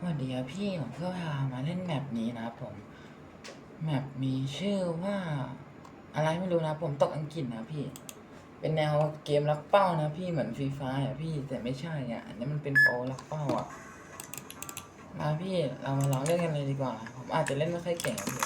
สวัสดีครับพี่ผมเพื่อพามาเล่นแมปนี้นะครับผม แมปมีชื่อว่า อะไรไม่รู้นะผมตกอังกฤษนะพี่ เป็นแนวเกมลักเป้านะพี่เหมือนฟรีไฟอะพี่แต่ไม่ใช่อะอันนี้มันเป็นโปรลักเป้าอะมาพี่เรามาลองเล่นกันเลยดีกว่า ผมอาจจะเล่นไม่ค่อยเก่งพี่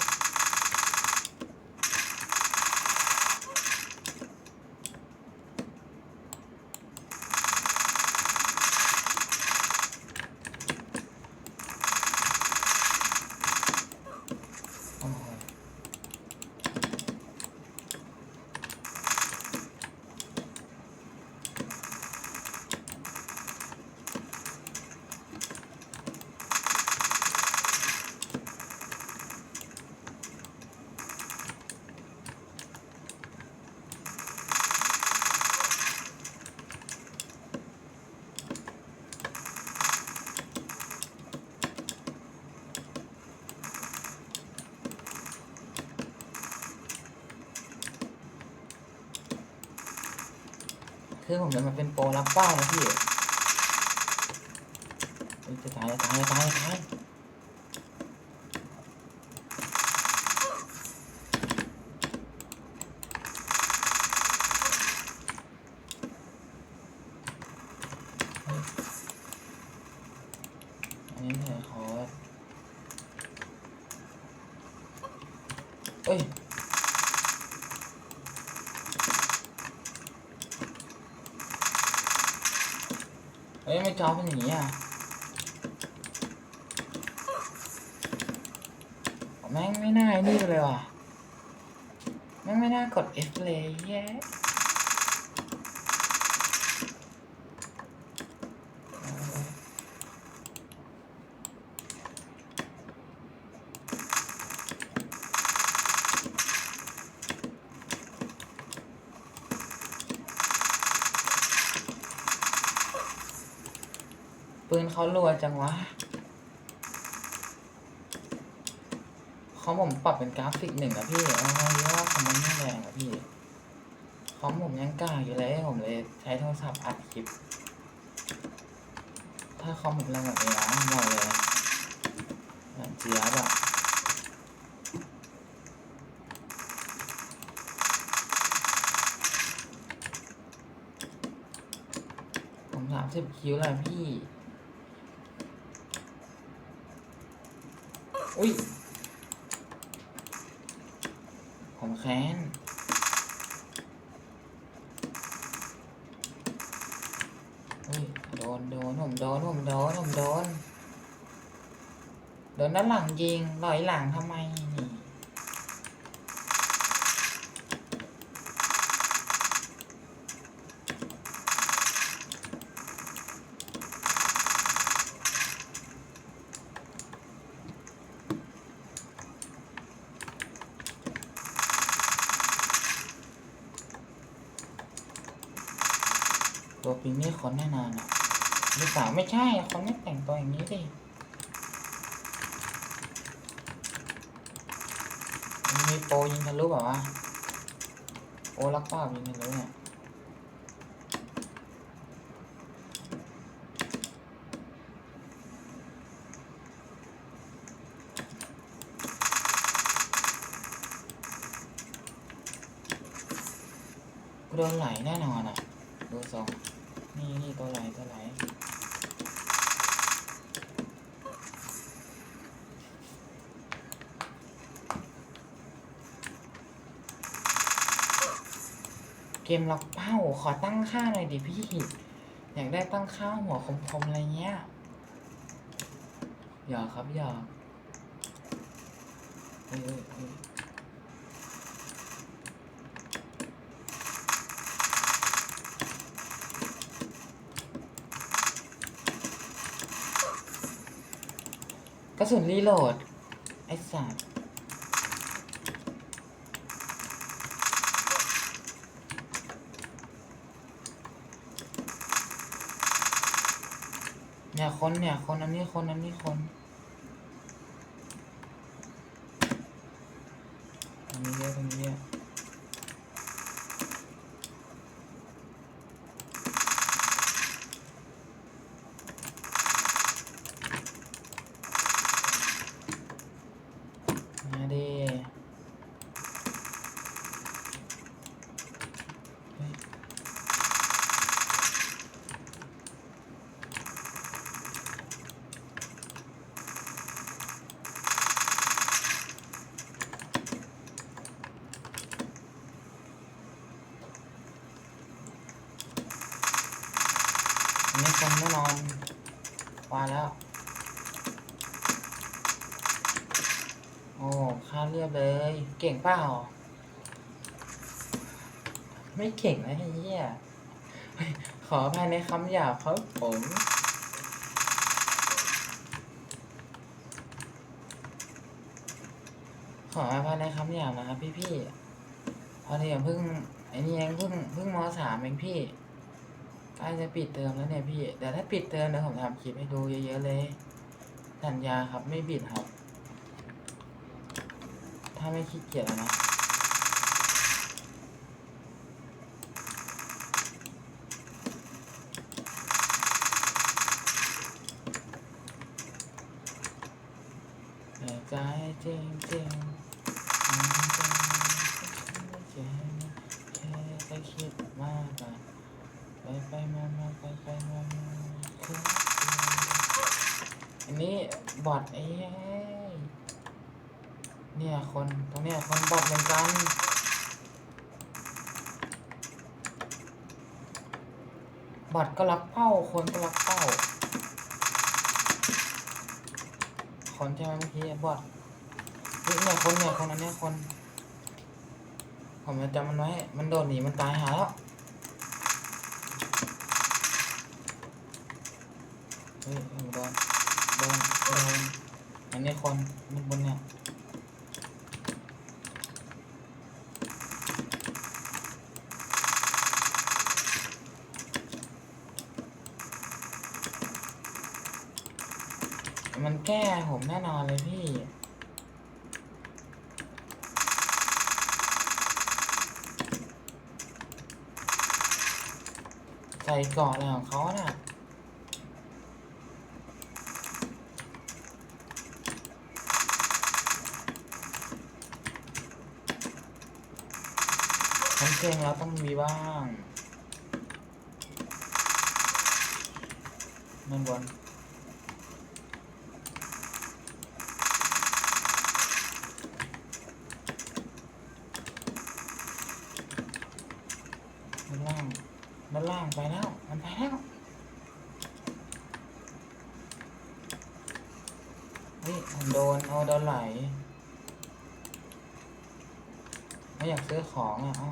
คือผมจะมาเป็นโปรลักเป้านะพี่จะตายจะตายจะตายจะตายเฮ้ยอันนี้เธอขอเอ้ย เฮ้ยไม่จ อเป็นอย่างนี้อะแม่งไม่น่าไอ้นี่เลยว่ะแม่งไม่น่ากด F เลยแย่ นเขารัวจังวะเขาผมปรับเป็นกราฟิกหนึ่งอะพี่เอาเยอะว่าคอมมันไม่แรงอะพี่คอมผมยังกล้าอยู่เลยผมเลยใช้โทรศัพท์อัดคลิป ถ้าคอมผมแรงแบบนี้นะบอกเลยแบบเจี๊ยบอะผมสามสิบคิวแล้วพี่ อุ้ย ผมแค้น อุ้ย โดน โดน ผมโดน ผมโดน ผมโดน โดนด้านหลังยิงลอยหลังทำไมนี่ ตัวปิงนี่คนแน่นอนอะลูกสาวไม่ใช่คนไม่แต่งตัวอย่างนี้ดิมีโปรยิงทะลุแบบว่าวะโปรลักป้ายิงทะลุเนี่ยโดนไหลแน่นอนอะ ดูทรง นี่นี่ตัวไหลตัวไหลเกมล็อกเป้าขอตั้งค่าหน่อยดิพี่ อยากได้ตั้งค่าหัวคมๆอะไรเงี้ยหยอกครับหยอกเฮ้ยเฮ้ยเฮ้ย ก ระสุนรีโหลด ไอ้สัตว์เนี่ยคนเนี่ยคนอันนี้คนอันนี้คนอันนี้เยอะตรงนี้เยอะ แล้ว โอ้ค่าเรียบเลย เก่งเปล่า ไม่เก่งนะไอ้เหี้ยขอภัยในคำหยาบครับผมขออภัยในคำหยาบนะครับพี่พี่พอดีผมเพิ่งไอ้นี่เองเพิ่งเพิ่งมสามเองพี่ ล้จะปิดเทอมแล้วเนี่ยพี่ แต่ถ้าปิดเทอมเดี๋ยวผมทำคลิปให้ดูเยอะๆเลย สัญญาครับไม่บิดครับ ถ้าไม่ขี้เกียจนะแต่ใจจริงจริงๆมันจะไม่เจ็บแค่จะคิดมากอะ ไปไปมามาไปไปมามาคืออันนี้บอทไอ้เอ้เนี่ยคนตรงเนี้ยคนบอทเหมือนกันบอทก็รักเป้าคนก็รักเป้าคนใช่ไหมเมื่อกี้บอทเฮ้ยเนี่ยคนเนี่ยคนอันเนี้ยคน ผมจะจำมันไว้มันโดดหนีมันตายหาแล้ว เฮ้ยโดนโดนโดนอันนี้คนมันบนเนี่ยมันแก้ผมแน่นอนเลยพี่ใส่เกาะอะไรของเขาน่ะ ฉันเก่งแล้วต้องมีบ้างนั่นบนด้านล่างด้านล่างไปแล้ว มันไปแล้วเฮ้ยผมโดนเอาโดนไหลไม่อยากซื้อของอะเอ้า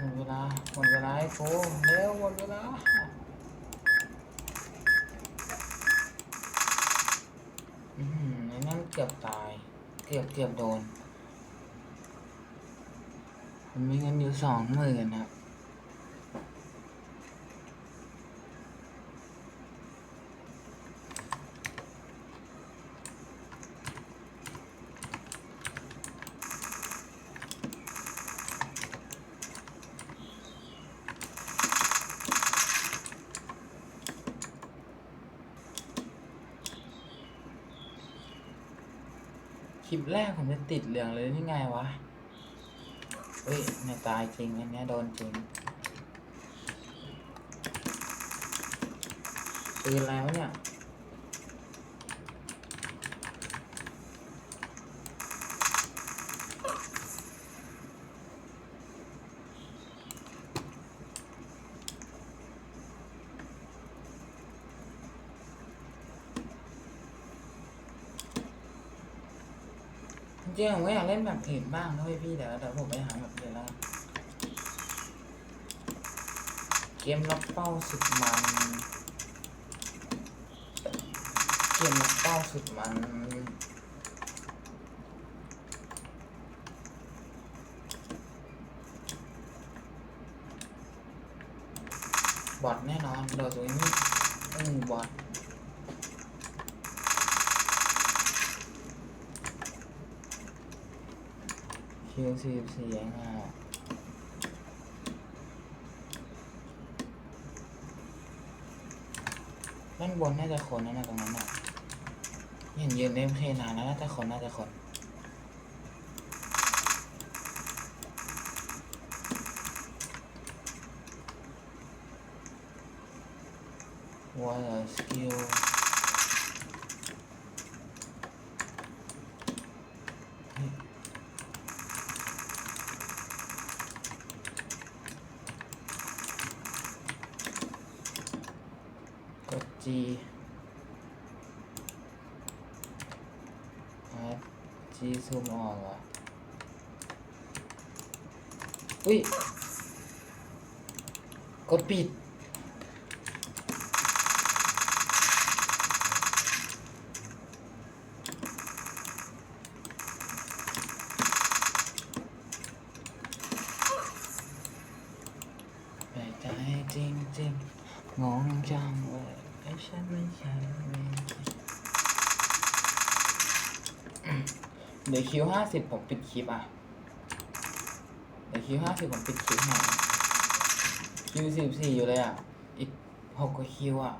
หมดเวลาห มดเวลาให้กูเร็วหมดเวลาอือหือไอ้นั่นเกือบตาย เกือบเกือบโดน ผมมีเงินอยู่สองหมื่นครับ ปแรกผมจะติดเหลืองเลยนี่ไงวะ เฮ้ยเนี่ยตายจริงอันเนี้ยโดนจริงปืนอะไรวะเนี่ย จริงผมก็อยากเล่นแบบอื่นบ้างนะเว้ยพี่เดี๋ยวเดี๋ยวผมไปหาแบบอื่นแล้ว เกมล็อกเป้าสุดมัน เกมล็อกเป้าสุดมันบอทแน่นอนโดดตัวนี้อืมบอท คิวสี่สี่เองอะด้านบนน่าจะคนนะตรงนั้นอะเห็นยืนเล่นเพนานแล้วน่าจะคนน่าจะคน What a skill เจีฮาร์ดจีซูมออกเหรออุ้ย กดปิดแปลกใจจริงจริงๆงงจังเลยไอ้ ฉันไม่ใช่เดี๋ยวคิวห้าสิบผมปิดคลิปอะ เดี๋ยวคิวห้าสิบผมปิดคลิปหน่อยคิวสิบสี่อยู่เลยอะ อีกหกกว่าคิวอะ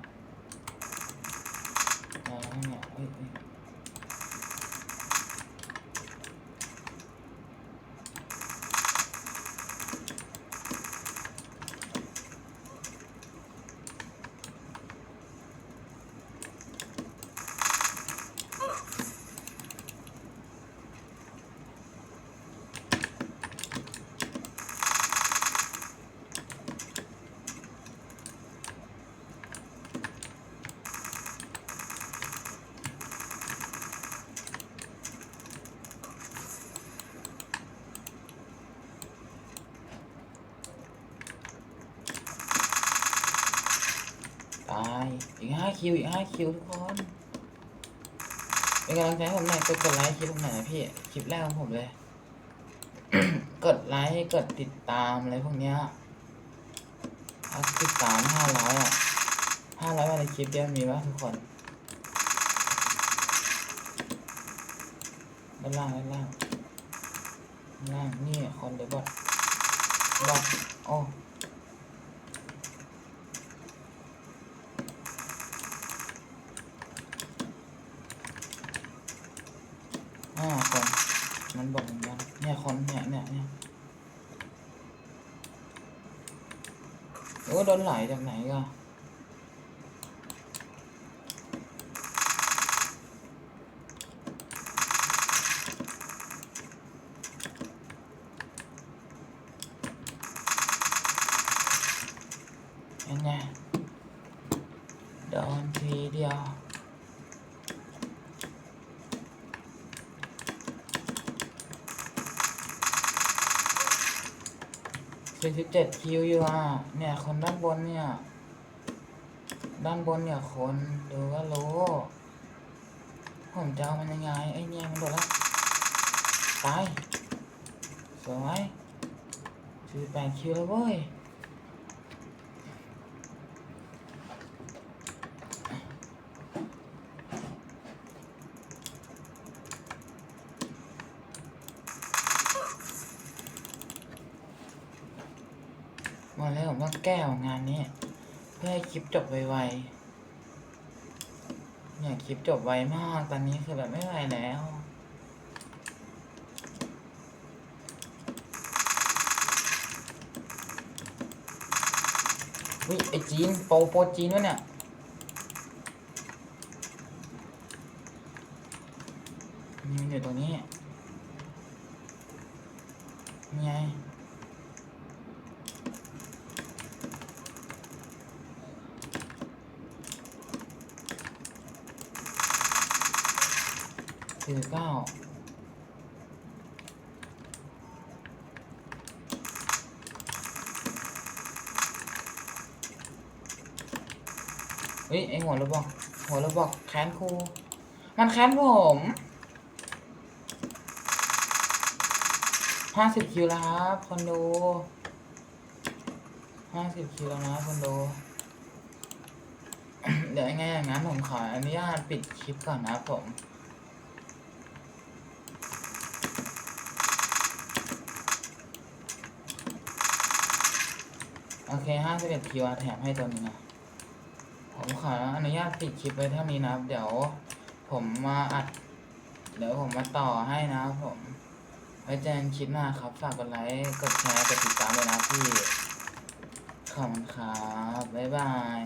อะไรเนี่ยเอีกห้าคิวอีกห้าคิวทุกคนเป็นกำลังใจให้ผมหน่อยกดกดไลค์คลิปผมหน่อยนะพี่คลิปแรกของผมเลย กดไลค์กดติดตามอะไรพวกเนี้ยเอาติดตามห้าร้อยอะห้าร้อยวันในคลิปเดียวมีปะทุกคนด้านล่างด้านล่างด้านล่างนี่คนเดียวบอทบอทโอ้ ห้าคน มันบอกเหมือนกันเนี่ยคนเนี่ยเนี่ยเนี่ย โอ้โดนไหลจากไหนก็ยังไงโดนทีเดียว สี่สิบเจ็ดคิวอยู่อะ เนี่ย คนด้านบนเนี่ย ด้านบนเนี่ยคนดูก็รู้ ผมจะเอามันยังไง ไอ้เนี่ยมันโดดแล้ว ตาย สวยสี่แปดคิวแล้วเว้ย วันแล้วผมต้องแก้งานนี้เพื่อให้คลิปจบไวๆเนี่ยคลิปจบไวมากตอนนี้คือแบบไม่ไหวแล้ววิไอจีนโปโปจีนวะเนี่ย มีมันอยู่ตรงนี้นี่ไง สี่เก้าเฮ้ยไอหัวระบอกหัวระบอกแค้นครูมันแค้นผมห้าสิบคิวแล้วครับคอนโดห้าสิบคิวแล้วนะคอนโดเดี๋ยวยังไงอย่างนั้นผมขออนุญาตปิดคลิปก่อนนะครับผม โอเคห้าสิบเอ็ดคิวแถมให้ตัวนึงอะผมขออนุญาตปิดคลิปไว้เท่านี้นะครับ เดี๋ยวผมมาอัด เดี๋ยวผมมาต่อให้นะครับผม ไว้เจอกันคลิปหน้าครับ ฝากกดไลค์ กดแชร์ กดติดตามเลยนะพี่ ขอบคุณครับ บ๊ายบาย